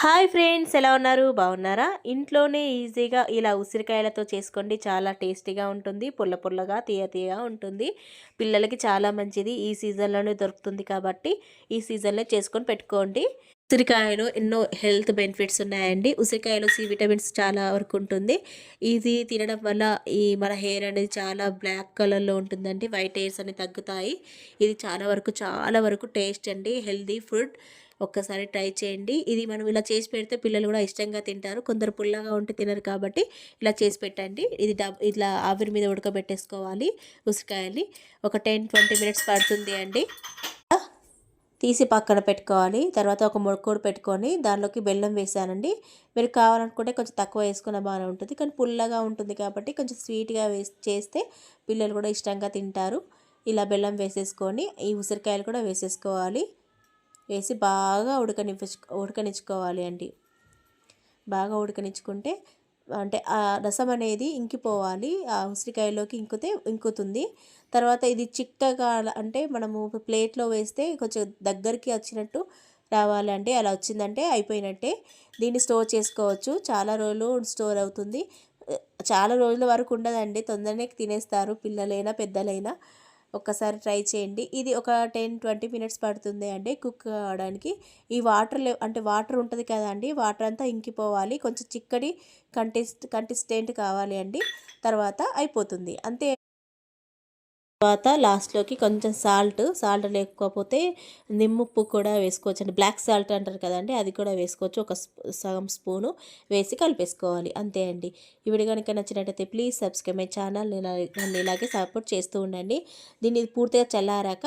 Hi friends ఎలా ఉన్నారు? బాగున్నారా? ఇంట్లోనే ఈజీగా ఇలా ఉసిరికాయలతో చేసుకోండి. చాలా టేస్టీగా ఉంటుంది పుల్ల పుల్లగా తీయ తీయగా ఉంటుంది. పిల్లలకి చాలా మంచిది. ఈ సీజన్లోనే దొరుకుతుంది కాబట్టి ఈ సీజన్లో చేసుకొని పెట్టుకోండి. ఉసిరికాయలో ఎన్నో హెల్త్ బెనిఫిట్స్ ఉన్నాయండి. ఉసిరికాయలో సి విటమిన్స్ చాలా వరకు ఉంటుంది. ఇది తినడం వల్ల ఈ మన హెయిర్ అనేది చాలా బ్లాక్ కలర్లో ఉంటుందండి. వైట్ హెయిర్స్ అనేవి తగ్గుతాయి. ఇది చాలా వరకు చాలా వరకు టేస్ట్ అండి. Healthy food. ఒక్కసారి ట్రై చేయండి. ఇది మనం ఇలా చేసి పెడితే పిల్లలు కూడా ఇష్టంగా తింటారు. కొందరు పుల్లగా ఉంటే తినరు కాబట్టి ఇలా చేసి పెట్టండి. ఇది డబ్ ఇట్లా ఆవిరి మీద ఉడకబెట్టేసుకోవాలి ఉసిరికాయల్ని. ఒక టెన్ ట్వంటీ మినిట్స్ పడుతుంది అండి. తీసి పక్కన పెట్టుకోవాలి. తర్వాత ఒక ముడకోడు పెట్టుకొని దానిలోకి బెల్లం వేసానండి. మీరు కావాలనుకుంటే కొంచెం తక్కువ వేసుకున్న బాగానే ఉంటుంది. కానీ పుల్లగా ఉంటుంది కాబట్టి కొంచెం స్వీట్గా వేసి చేస్తే పిల్లలు కూడా ఇష్టంగా తింటారు. ఇలా బెల్లం వేసేసుకొని ఈ ఉసిరికాయలు కూడా వేసేసుకోవాలి. వేసి బాగా ఉడకనిచ్చు ఉడకనిచ్చుకోవాలి అండి. బాగా ఉడకనిచ్చుకుంటే అంటే ఆ రసం అనేది ఇంకిపోవాలి. ఆ ఉసిరికాయలోకి ఇంకితే ఇంకుతుంది. తర్వాత ఇది చిక్కగా అంటే మనము ప్లేట్లో వేస్తే కొంచెం దగ్గరికి వచ్చినట్టు రావాలంటే అలా వచ్చిందంటే అయిపోయినట్టే. దీన్ని స్టోర్ చేసుకోవచ్చు. చాలా రోజులు స్టోర్ అవుతుంది. చాలా రోజుల వరకు ఉండదండి. తొందరనే తినేస్తారు పిల్లలైనా పెద్దలైనా. ఒక్కసారి ట్రై చేయండి. ఇది ఒక టెన్ ట్వంటీ మినిట్స్ పడుతుంది అండి కుక్ కావడానికి ఈ వాటర్ అంటే వాటర్ ఉంటుంది కదా అండి వాటర్ అంతా ఇంకిపోవాలి. కొంచెం చిక్కటి కంటిస్ కంటిస్టెంట్ కావాలి అండి. తర్వాత అయిపోతుంది. అంతే తర్వాత లాస్ట్లోకి కొంచెం సాల్ట్ సాల్ట్ లేకపోతే నిమ్ముప్పు కూడా వేసుకోవచ్చు. అండి బ్లాక్ సాల్ట్ అంటారు కదండి అది కూడా వేసుకోవచ్చు. ఒక సగం స్పూను వేసి కలిపేసుకోవాలి. అంతే అండి. ఈ వీడియో కనుక నచ్చినట్టయితే ప్లీజ్ సబ్స్క్రైబ్ మై ఛానల్. నన్ను ఇలాగే సపోర్ట్ చేస్తూ ఉండండి. దీన్ని పూర్తిగా చల్లారాక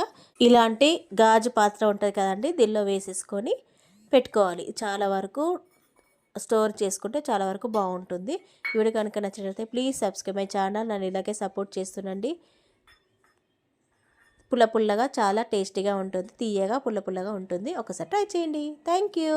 ఇలాంటి గాజు పాత్ర ఉంటుంది కదండి దీనిలో వేసేసుకొని పెట్టుకోవాలి. చాలా వరకు స్టోర్ చేసుకుంటే చాలా వరకు బాగుంటుంది. వీడియో కనుక నచ్చినట్లయితే ప్లీజ్ సబ్స్క్రైబ్ మై ఛానల్. నన్ను ఇలాగే సపోర్ట్ చేస్తుండండి. పుల్ల పుల్లగా చాలా టేస్టీగా ఉంటుంది. తీయగా పుల్ల పుల్లగా ఉంటుంది. ఒకసారి ట్రై చేయండి. Thank you.